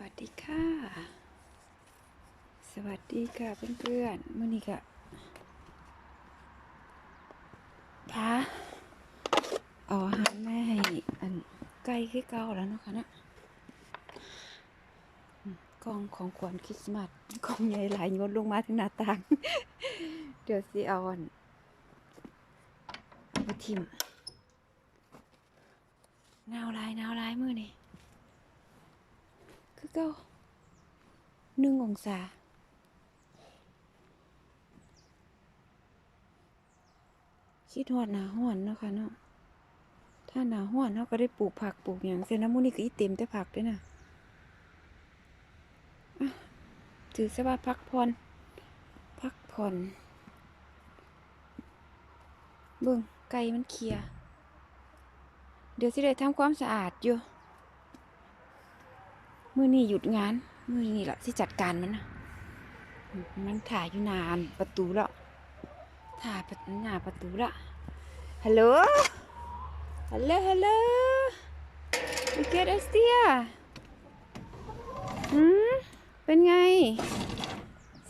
วัสดีค่ะ สวัสดีค่ะเพื่อนๆมื่อนี้ก็พาเอาอาหารแม่ให้อันไก่คือเก่าแล้วนะคะนะกล่องของขวัญคริสต์มาสกล่องใหญ่หลายยนลงมาถึงหน้าต่าง เดี๋ยวสิเอาอันเอาไปทิมหนาวลายหนาวลายมือนี่ คือเก้าหนึ่งองศาคิดหอดหนาห้อนเนาะค่ะเนาะถ้าหนาห้อนเราก็ได้ปลูกผักปลูกอย่างเซนามูนี่ก็อีเต็มแต่ผักด้วยนะถือซะว่าพักผ่อนพักผ่อนเบิ่งไก่มันเคลียเดี๋ยวสิได้ทำความสะอาดอยู่ มื่อนี้หยุดงาน มื่อนี้ละที่จัดการมันนะอืมมันถ่ายอยู่นานประตูล้วถ่ายประตูหน้าประตูละฮัลโหลฮัลโหลฮัลโหลวิกเกตเอสเตียอืมเป็นไง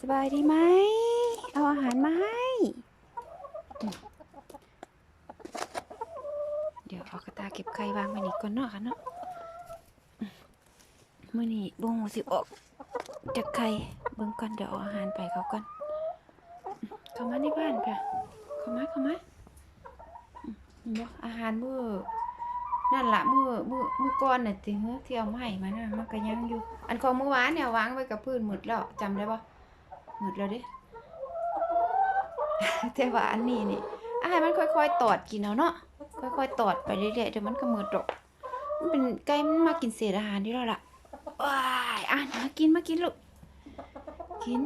สบายดีไหมเอาอาหารมาให้ เดี๋ยวเอากระตาเก็บไข่วางไว้นี่ก่อนเนาะค่ะเนาะ มื่อนี้บ่งสิออกจากไข่เบิ่งก่อนเดี๋ยวเอาอาหารไปเขาก่อน เข้ามาในบ้านค่ะเข้ามาเข้ามาอืมเห็นบ่อาหารมื้อนั่นละมือมือมือก่อนน่ะติเฮ้ที่เอามาให้มันน่ะมันก็ยังอยู่ อันของมื้อวานเนี่ยวางไว้กับพื้นหมดแล้วจำได้บ่หมดแล้วเด้แต่ว่าอันนี้นี่อาหารมันค่อยๆตอดกินเอาเนาะค่อยๆตอดไปเรื่อยๆเดี๋ยวมันก็หมดดอกมันเป็นไก่มันมากินเศษอาหารที่เราละ ว้ายอะมากินมากินลูก กิน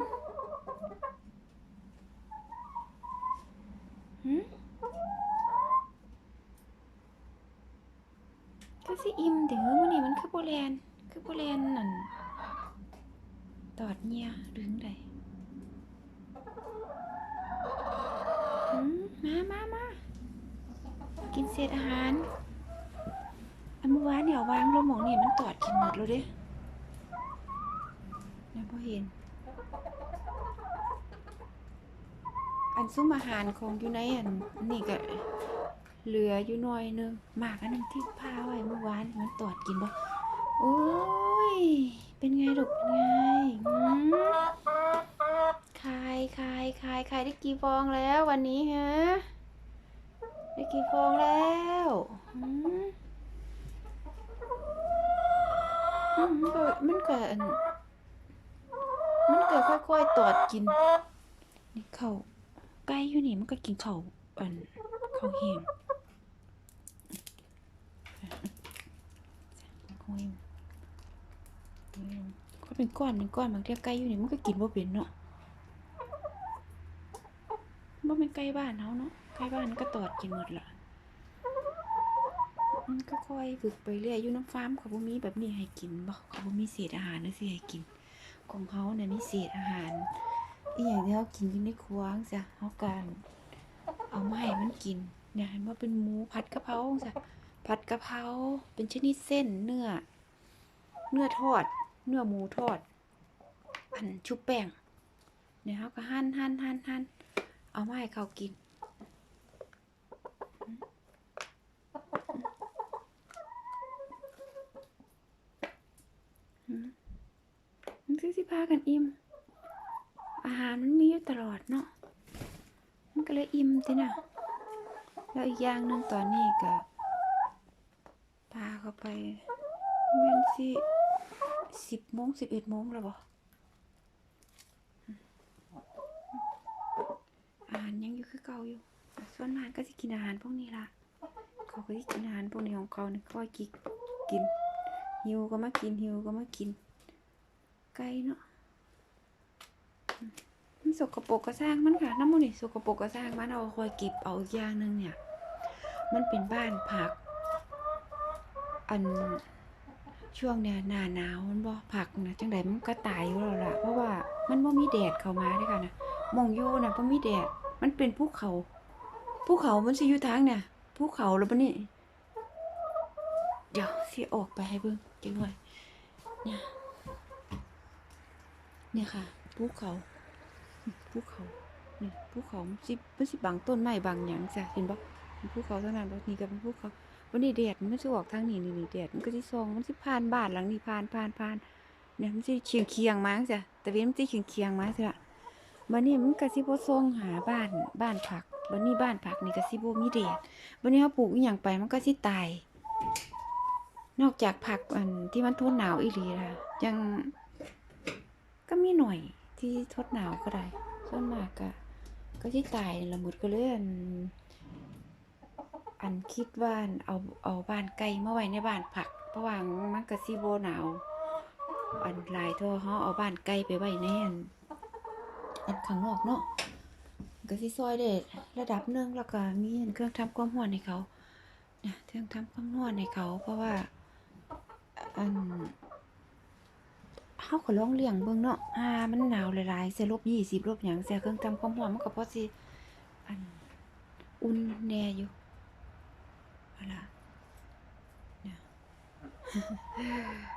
หืมก็สิอิ่มเดี๋ยวมื้อนี้มันคือโบแลนคือโบแลนนั่นตอดเงียหรือจั่งใดหืมมามามากินเศษอาหารอันเมื่อวานเนี่ยวางลงหมองนี่มันตอดกินหมดแล้วเด้ ยังพอเห็น อันซุ้มอาหารของอยู่ในอันนี่ก็เหลืออยู่หน่อยนึงหมากอันนึงที่พาไว้เมื่อวานมันตอดกินบ่โอ้ย เป็นไงลูกเป็นไงอืมคายคายคายคายได้กี่ฟองแล้ววันนี้ฮะ ได้กี่ฟองแล้วอืมมมันก็มันก็ อันมันก็ค่อยๆตอดกิน นี่เขาวไก่อยู่นี่มันก็กินเขาวอันเขาวแห้งโอ้ยโอ้ยก็เป็นก้อนเป็นก้อนบางทีไก่อยู่นี่มันก็กินบ่เป็นเนาะบ่เป็นไก่บ้านเฮาเนาะไก่บ้านก็ตอดกินหมดละมันก็ค่อยฝึกไปเรื่อยอยู่น้ำฟาร์มเขาบ่มีแบบนี้ให้กินบ่เขาบ่มีเศษอาหารนั่นสิให้กิน ของเขาเนี่ยมีเศษอาหารอีอย่างที่เขากินอยู่ในครัวจังจ้ะเขาการเอามาให้มันกินเนี่ยเห็นว่าเป็นหมูผัดกะเพราจ้ะผัดกะเพราเป็นชนิดเส้นเนื้อ เนื้อทอด เนื้อหมูทอด อันชุบแป้งเนี่ยเขาก็หั่นหั่นหั่นหั่นเอามาให้เขากิน คือสิพากันอิ่ม อาหารมันมีอยู่ตลอดเนาะ มันก็เลยอิ่มตินะแล้วอีกอย่างหนึ่งตอนนี้ก็พาเขาไปแม่นสิสิบโมงสิบเอ็ดโมงแล้วบ่อาหารยังอยู่คือเก่าอยู่ ส่วนมากก็สิกินอาหารพวกนี้ล่ะ เขาก็สิกินอาหารพวกนี้ของเขาเนี่ยค่อยกินกินหิวก็มากินหิวก็มากิน ไก่เนาะมันสกปรกก็สร้างมันค่ะน้ำมันนี่สกปรกก็สร้างมันเอาคอยเก็บเอาอีกอย่างหนึงเนี่ย มันเป็นบ้านพัก อันช่วงเนี่ยหน้าหนาวมันบ่ผักนะจังใดมันก็ตายอยู่แล้วล่ะเพราะว่ามันบ่มีแดดเข้ามาด้อค่ะนนะมองอยู่นะบ่มีแดดมันเป็นภูเขาภูเขามันสิอยู่ทางเนี่ยภูเขาแล้วปะนี่เดี๋ยวสิออกไปให้เบิ่งจังหน่อยเนี่ย เนี่ยค่ะภูเขาภูเขานี่ภูเขามันสิมันสิบางต้นไม้บางหยังจ้ะเห็นบ่ภูเขาเท่านั้นบ่นี่ก็เป็นภูเขาวันนี้แดดมันสิออกทางนี้นี่นี่แดดมันก็สิส่องมันสิผ่านบ้านหลังนี้ผ่านผ่านผ่านเนี่ยมันสิเคียงเคียงๆมาจ้ะแต่เว้นมันสิเคียงเคียงๆมาจ้ะบัดนี้มันก็สิบ่ส่งหาบ้านบ้านผักบัดนี้บ้านผักนี่ก็สิบ่มีแดดบัดนี้เฮาปลูกอีหยังไปมันก็สิตาย นอกจากผักอันที่มันทนหนาวอีหลีล่ะยัง ก็มีหน่อยที่ทดหนาวก็ได้ส่วนมากก็ก็ที่ตายละหมดก็เลยอันอันคิดว่าเอาเอาบ้านไก่มาไว้ในบ้านผัก เพราะว่ามันก็สิบ่หนาว อันลายเท่าเฮาเอาบ้านไก่ไปไว้ในอันอันข้างนอกเนาะก็สิซอยได้ระดับหนึงแล้วก็มีอันเครื่องทำความร้อนให้เขานะเครื่องทำความร้อนให้เขา เพราะว่าอัน เฮาก็ลองเลี้ยงเบิ่งเนาะอ่ามันหนาวหลายๆเสียลบ20ลบหยังเสียเครื่องทำความร้อนมันก็พอสิอันอุ่นแน่อยู่เอาล่ะนี่ย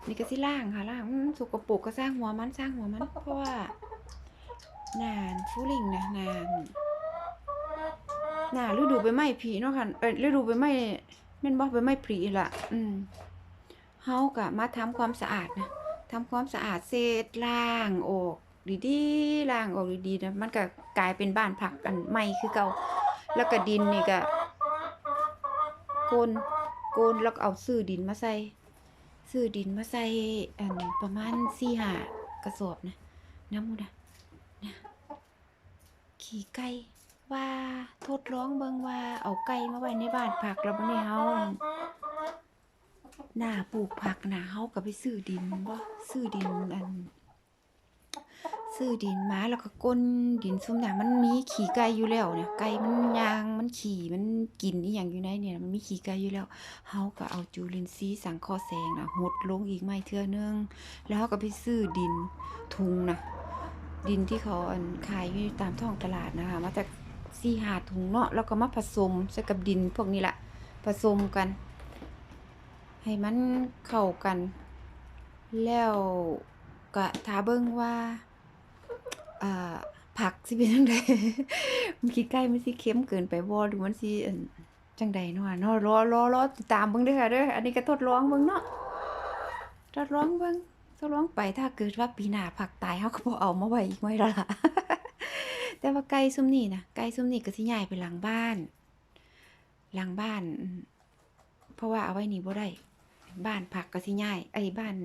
นี่ก็สิล้างค่ะล้างอืมสกปรกก็สร้างหัวมันสร้างหัวมันเพราะว่าน้าฟูลิงนะนาหน้าฤดูใบไม้ผลิเนาะค่ะเอ้ยฤดูใบไม้แม่นบ่ใบไม้ผลิล่ะ อืมเฮาก็มาทำความสะอาดนะ ทำความสะอาดเสร็จล้างออกดีๆล้างออกดีๆนะมันก็กลายเป็นบ้านผักอันใหม่คือเก่าแล้วก็ดินนี่ก็โกนโกนแล้วก็เอาซื้อดินมาใส่ซื้อดินมาใส่อันประมาณสี่หากระสอบนะน้ำมูนะนะขี่ไก่ว่าทดลองเบิงว่าเอาไก่มาไว้ในบ้านผักแล้วบ่ได้เฮา หน้าปลูกผักหน้าเฮาก็ไปซื้อดินบ่ซื้อดินอัน ซื้อดินมาแล้วก็ก้นดินซุ่มน่ะมันมีขี้ไก่อยู่แล้วเนี่ยไก่มันยางมันขี่มันกินอีหยังอยู่ในเนี่ยมันมีขี้ไก่อยู่แล้วเฮาก็เอาจุลินทรีย์สังเคราะห์แสงนะหดลงอีกไม่เทื่อนึงแล้วเฮาก็ไปซื้อดินทุงนะดินที่เขาอันขายอยู่ตามท้องตลาดนะคะมาจากสี่หาถุงเนาะแล้วก็มาผสมใส่กับดินพวกนี้แหละผสมกัน ให้มันเข้ากัน แล้วก็ถ้าเบิ่งว่าอ่าผักสิเป็นจังไดมันขี้ไก่มันสิเค็มเกินไปบ่หรือมันสิจังใดเนาะเนาะรอรอรอติดตามเบิ่งเด้อค่ะเด้ออันนี้ก็ทดลองเบิ่งเนาะทดลองเบิ่งทดลองไปถ้าเกิดว่าปีหน้าผักตายเฮาก็บ่เอามาไว้อีกไว้แล้วล่ะแต่ว่าไก่ซุมนี้นะไก่ซุมนี้ก็สิย้ายไปหลังบ้าน หลังบ้าน เพราะว่าเอาไว้นี่บ่ได้ บ้านผักก็สิย้ายไอ้บ้าน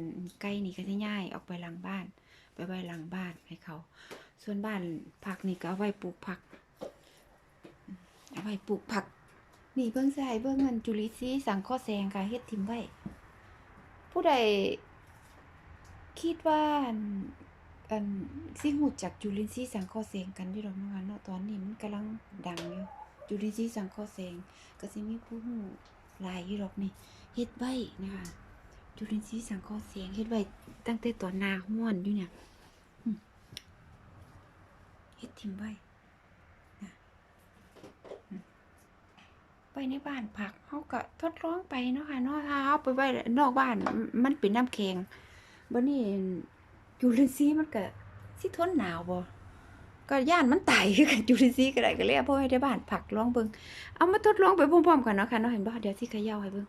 ไก่นี่ก็สิย้ายออกไปหลังบ้าน ไปไว้หลังบ้านให้เขา ส่วนบ้านผักนี่ก็เอาไว้ปลูกผัก เอาไว้ปลูกผัก นี่เบิ่งใส่เบิ่งมันจุลินทรีย์สังเคราะห์แสงค่ะเฮ็ดทิมไว้ ผู้ใดคิดว่าอันอันสิฮู้จักจุลินทรีย์สังเคราะห์แสงกันอยู่ดอกเนาะคะเนาะตอนนี้มันกำลังดังอยู่จุลินทรีย์สังเคราะห์แสงก็สิมีผู้ฮู้ห ลายอยู่ดอกนี่เฮ็ดไว้นะคะจุลินทรีย์สังเคราะห์แสงเฮ็ดไว้ตั้งแต่ตอนนาร้อนอยู่เนี่ยเฮ็ดทิมไว้นะไปในบ้านผักเฮาก็ทดลองไปเนาะค่ะเนาะถ้าเฮาไปไว้นอกบ้านมันเป็นน้ำแข็งบัดนี้จุลินทรีย์มันก็สิทนหนาวบ่ ก็ย่านมันตายคือกันจุลินทรีย์ก็ได้ก็เลยเอาไปไว้บ้านผักลองเบิ่งเอามาทดลองไปพร้อมๆกันเนาะค่ะเนาะเห็นบ่เดี๋ยวสิเขย่าให้เบิ่ง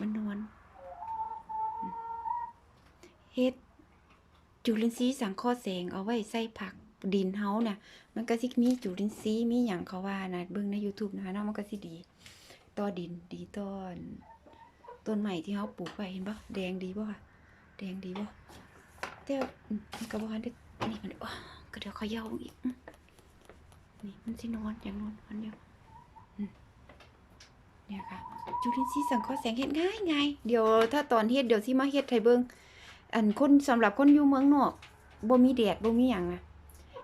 มันนวลอืมเฮ็ดจุลินทรีย์สังเคราะห์แสงเอาไว้ใส่ผักดินเฮาน่ะมันก็สิมีจุลินทรีย์มีหยังเขาว่านะเบิ่งใน YouTube นะคะเนาะมันก็สิดีต่อดินดีต้นต้นใหม่ที่เฮาปลูกไว้เห็นบ่แดงดีบ่ค่ะแดงดีบ่แต่าอืมมันก็บ่ทันได้ นี่มันก็เดี๋ยวเขาย่าอีกนี่มันสินอนอย่างนอนนอนอยู่เนี่ยค่ะจุลินทรีย์สังเคราะห์แสงเฮ็ดง่ายไงเดี๋ยวถ้าตอนเฮ็ดเดี๋ยวสิมาเฮ็ดให้เบิงอันคนสำหรับคนอยู่เมืองนอกบ่มีแดดบ่มีหยังอะ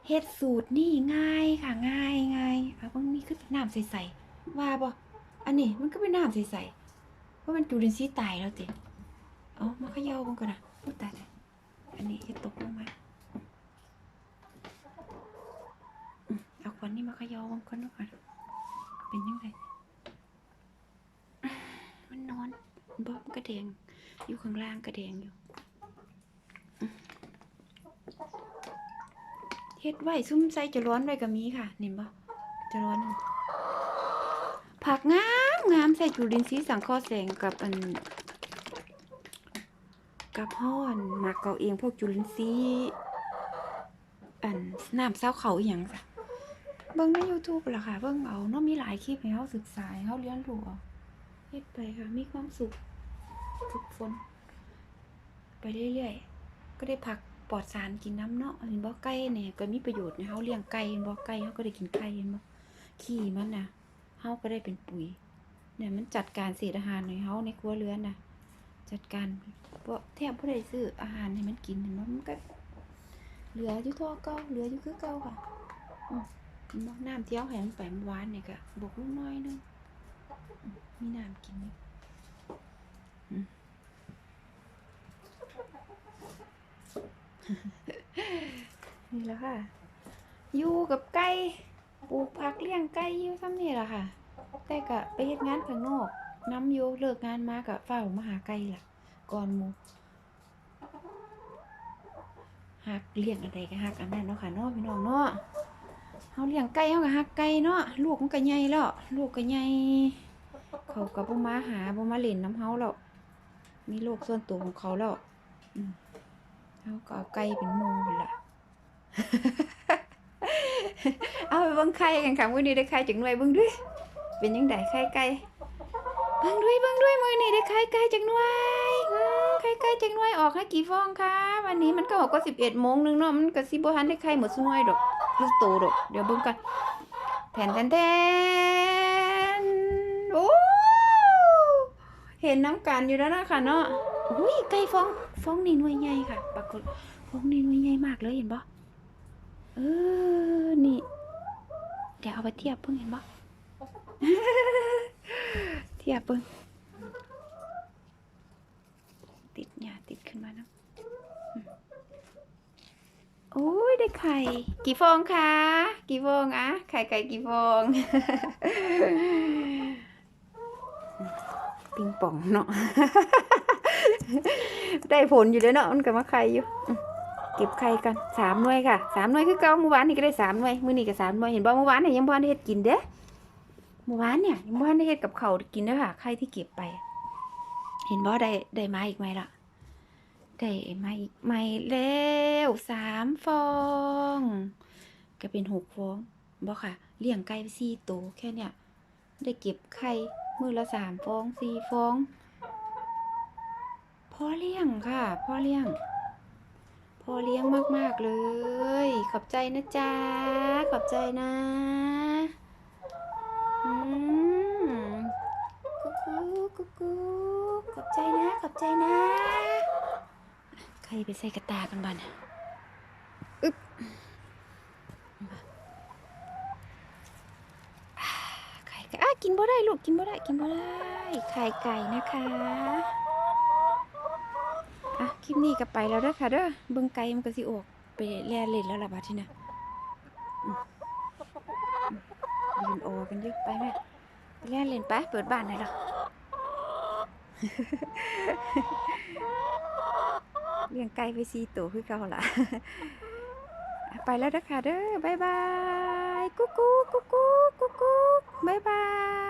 เฮ็ดสูตรนี่ง่ายค่ะง่ายง่ายอะเบิ่งนี่คือน้ำใสๆว่าบ่อันนี้มันก็เป็นน้ำใสๆเพราะมันจุลินทรีย์ตายแล้วติเอามาเขย่าเบิ่งก่อนนะอุ๊ยตายแล้วอันนี้เฮ็ดตกลงมา อืมเอาควันนี้มาขย่าเบิ่งก่อนเป็นจังไดมันนอนบอบกระแดงอยู่ข้างล่างกระแดงอยู่เฮ็ดไว้ซุ่มใส่จะร้อนไว้ก็มีค่ะเห็นบ่จะร้อน ผักงามงามใส่จุลินทรีย์สังเคราะห์แสงกับอันกับห้อนหมักเกาเองพวกจุลินทรีย์อันน้ำเศร้าเขาอย่างจ้ะ บิ่งใน YouTube ล่ะค่ะ เบิ่งเอาเนาะมีหลายคลิปให้เฮาศึกษาให้เฮาเรียนรู้เอาเฮ็ดไปค่ะ มีความสุขฝึกฝนไปเรื่อยๆ ก็ได้ผักปลอดสารกินน้ำเนาะเห็นบ่ไก่เนี่ยก็มีประโยชน์นะเฮาเลี้ยงไก่เห็นบ่ไก่เฮาก็ได้กินไก่เห็นบ่ขี้มันนะเฮาก็ได้เป็นปุ๋ย เนี่ยมันจัดการเศษอาหารในเฮาในครัวเรือนนะจัดการบ่แทบบ่ได้ซื้ออาหารให้มันกินเห็นบ่มันก็เหลืออยู่ท่าเก่าเหลืออยู่คือเก่าค่ะ อืมน้ำเที่เฮาให้มันไปมื่อวานนี่ก็บกลงน้อยนึงมีน้ำกินอยู่นี่แหละค่ะ อยู่กับไก่ปลูกผักเลี้ยงไก่อยู่ซ้ำนี่แหละค่ะ แต่ก็ไปเฮ็ดงานข้างนอกน้ำอยู่เลิกงานมาก็เฝ้ามาหาไก่ล่ะ ก่อนมูหักเลี้ยงอะไรก็หักอันนั้นเนาะค่ะเนาะพี่น้องเนาะ เฮาเลี้ยงไก่เฮาก็หักไก่เนาะลูกมันก็ใหญ่แล้วลูกก็ใหญ่เขาก็บ่มาหาบ่มาเล่นน้ำเฮาแล้วมีโลกส่วนตัวของเขาแล้วเฮาก็เอาไก่เป็นหมู่พุ่นล่ะเอาไปเบิ่งไข่กันค่ะมื้อนี้ได้ไข่จังหน่วยเบิ่งด้วยเป็นยังไงไข่ไก่เบิ่งด้วยเบิ่งด้วยมื้อนี้ได้ไข่ไก่จังหน่วยไข่ไก่จังหน่วยออกให้กี่ฟองคะวันนี้มันก็ออกก็11โมงหนึงเนาะมันก็สิบ่ทันได้ไข่หมดซุหน่วยดอก คือโตดอกเดี๋ยวเบิ่งกันแทนแทนแทนโอ้เห็นน้ำกันอยู่แล้วนะคะเนาะอุ้ยไก่ฟองฟองนี่หน่วยใหญ่ค่ะ ปรากฏฟองนี่หน่วยใหญ่มากเลยเห็นบ่เออนี่ เดี๋ยวเอาไปเทียบเพิ่งเห็นบ่เทียบเบิ่งติดหยาติดขึ้นมานะ โอ้ยได้ไข่ กี่ฟองคะกี่ฟองอะไข่ไก่กี่ฟอง ปิงป่องเนาะได้ผลอยู่เด้อเนาะมันก็มาไข่อยู่เก็บไข่กันสามหน่วยค่ะสามหน่วยคือเก่าเมื่อวานนี่ก็ได้สามหน่วยมื้อนี้ก็สามหน่วยเห็นบ่เมื่อวานเนี่ยยังบ่ทันได้เฮ็ดกินเด้เมื่อวานเนี่ยยังบ่ทันได้เฮ็ดกับเขากินเด้อค่ะไข่ที่เก็บไป เห็นบ่ได้ได้มาอีกไหมล่ะ ได้มาอีกไหมแล้วสามฟอง ก็เป็นหกฟองบ่ค่ะ เลี้ยงไก่ไปสี่ตัวแค่เนี้ยได้เก็บไข่มือละสามฟองสี่ฟองพ่อเลี้ยงค่ะพ่อเลี้ยงพ่อเลี้ยงมาก ๆ เลย ขอบใจนะจ๊ะ ขอบใจนะอืมกุ๊กกุ๊กกุ๊กขอบใจนะ ขอบใจนะ ครไปใส่กระตากันบ้านอึ๊บอ่าไข่ไก่อะกินบ่ได้ลูกกินบ่ได้กินบ่ได้ไข่ไก่นะคะอะคลิปนี้ก็ไปแล้วเด้อค่ะเด้อเบิ่งไก่มันก็สิออกไปแล่เล่นแล้วล่ะบัดทีน่ะอืมอืมยืนโอกันเยอะไปแม่ไปเล่นเล่นไปเปิดบ้านได้แล้ว เลี้ยงไก่ไปสี่ตัวคือเก่าละไปแล้วนะคะเด้อบ๊ายบายกุ๊กกุ๊กกุ๊กกุ๊กกุ๊กกุ๊กบ๊ายบาย